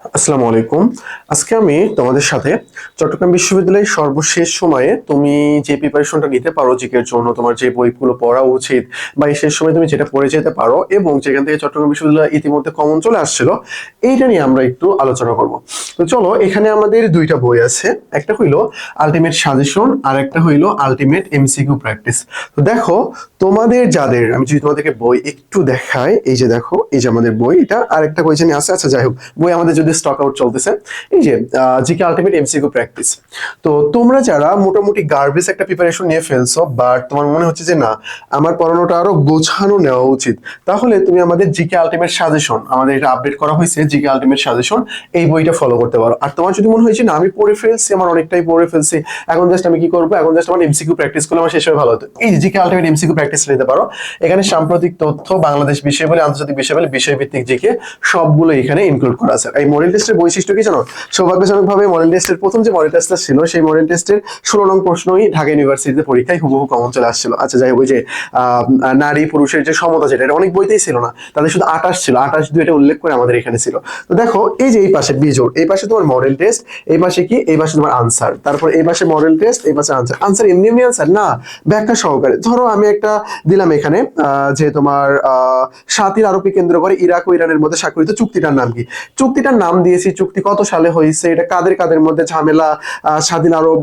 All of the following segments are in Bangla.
আসসালামু আলাইকুম। আজকে আমি তোমাদের সাথে চট্টগ্রাম বিশ্ববিদ্যালয়ের সর্বশেষ সময়ে তুমি যে প্রিপারেশনটা নিতে পারো জিকের জন্য, তোমার যে বইগুলো পড়া উচিত বা শেষ সময় তুমি যেটা পড়ে যেতে পারো এবং যেখান থেকে চট্টগ্রাম বিশ্ববিদ্যালয় ইতিমধ্যে কমন চলে আসছিল, এইটা নিয়ে আমরা একটু আলোচনা করব। তো চলো, এখানে আমাদের দুইটা বই আছে। একটা হইল আলটিমেট সাজেশন আর একটা হইল আলটিমেট এমসিকিউ প্র্যাকটিস তো দেখো, তোমাদের যাদের, আমি যদি তোমাদেরকে বই একটু দেখাই, এই যে দেখো, এই যে আমাদের বই, এটা আর একটা বই জানি আছে। আচ্ছা যাই হোক, বই আমাদের যদি স্টক আউট চলতেছে। এই যে জিকে আলটিমেট এমসিকিউ প্র্যাকটিস তো তোমরা যারা মোটামুটি গার্বেজ একটা প্রিপারেশন নিয়ে ফেলছো বাট তোমার মনে হচ্ছে যে না, আমার পড়ানোটা আরও গোছানো নেওয়া উচিত, তাহলে তুমি আমাদের জিকে আলটিমেট সাজেশন আমাদের এটা আপডেট করা হয়েছে জিকে আলটিমেট সাজেশন এই বইটা ফলো করতে পারো। আর তোমার যদি মনে হয়েছে না, আমি পড়ে ফেলছি, আমার অনেকটাই পড়ে ফেলছি, এখন জাস্ট আমি কি করব? এখন জাস্ট আমার এমসিকিউ প্র্যাকটিস করলে আমার শেষ হয়ে ভালো হতো। এই জিকে আলটিমেট এমসিকিউ প্র্যাকটিস নিতে পারো। এখানে সাম্প্রতিক তথ্য, বাংলাদেশ বিষয় বলে, আন্তর্জাতিক বিষয় বলে, বিষয়ভিত্তিক জিকে সবগুলো এখানে ইনক্লুড করা আছে। এই মডেল টেস্টের বৈশিষ্ট্য কি জানো? সৌভাগ্যজনক ভাবে মডেল টেস্টের প্রথম যে মডেল টেস্টটা ছিল, সেই মডেল টেস্টের ষোলো নং প্রশ্নই ঢাকা ইউনিভার্সিটিতে পরীক্ষায় হুবহু কমন চলে আসছিল। আচ্ছা যাই ওই যে নারী পুরুষের যে সমতা যেটা, এটা অনেক বইতেই ছিল না। তাদের শুধু আঠাশ ছিল। আঠাশ দুই এটা উল্লেখ করে আমাদের এখানে ছিল। তো দেখো, এই যে এই পাশে বিজোড়, এই পাশে তোমার মডেল টেস্ট এই পাশে কি? এই পাশে তোমার আনসার তারপর এই পাশে মডেল টেস্ট এই পাশে আনসার আনসার এমনি এমনি আনসার না, ব্যাখ্যা সহকারে। ধরো, আমি একটা দিলাম এখানে যে তোমার সাতির আরোপী কেন্দ্র করে ইরাক ও ইরানের মধ্যে স্বাক্ষরিত চুক্তিটার নাম কি? চুক্তিটার নাম দিয়েছি, চুক্তি কত সালে হয়েছে, এটা কাদের কাদের মধ্যে ঝামেলা স্বাধীন আরব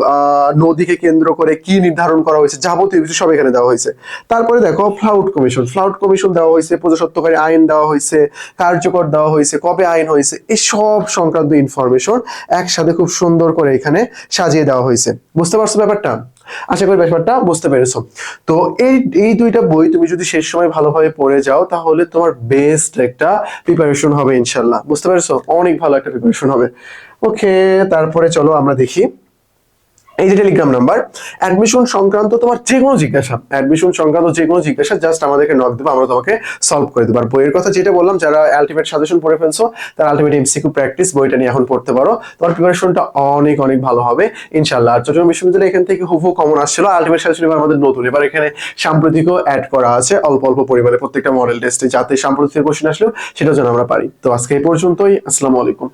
নদীকে কেন্দ্র করে কি নির্ধারণ করা হয়েছে, যাবতীয় কিছু সব এখানে দেওয়া হয়েছে। তারপরে দেখো ফ্লাউড কমিশন ফ্লাউড কমিশন দেওয়া হয়েছে প্রজাসত্বকারী আইন দেওয়া হয়েছে, কার্যকর দেওয়া হয়েছে, কবে আইন হয়েছে এই সব সংক্রান্ত ইনফরমেশন একসাথে খুব সুন্দর করে এখানে সাজিয়ে দেওয়া হয়েছে। বুঝতে পারছ ব্যাপারটা? আশা করি ব্যাপারটা বুঝতে পেরেছ। তো এই এই দুইটা বই তুমি যদি শেষ সময় ভালোভাবে পড়ে যাও, তাহলে তোমার বেস্ট একটা প্রিপারেশন হবে ইনশাল্লাহ। বুঝতে পেরেছ? অনেক ভালো একটা প্রিপারেশন হবে। ওকে তারপরে চলো আমরা দেখি। এই যে টেলিগ্রাম নাম্বার অ্যাডমিশন সংক্রান্ত তোমার যে কোনো জিজ্ঞাসা অ্যাডমিশন সংক্রান্ত যে কোনো জিজ্ঞাসা জাস্ট আমাদেরকে নক দেবো, আমরা তোমাকে সলভ করে দেবো। আর বইয়ের কথা যেটা বললাম, যারা আলটিমেট সাজেশন পড়ে ফেলছো, তারা আলটিমেট এমসিকিউ প্র্যাকটিস বইটা নিয়ে এখন পড়তে পারো। তোমার প্রিপারেশনটা অনেক অনেক ভালো হবে ইনশাল্লাহ আর চট্টগ্রাম বিশ্ববিদ্যালয় এখান থেকে হুবহু কমন আসছিল আলটিমেট সাজেশন এবার আমাদের নতুন। এবার এখানে সাম্প্রতিকও অ্যাড করা আছে, অল্প অল্প পরিমাণে প্রত্যেকটা মডেল টেস্টে যাতে সাম্প্রতিক কোশ্চেন আসলেও সেটা যেন আমরা পারি। তো আজকে এই পর্যন্তই, আসসালামু আলাইকুম।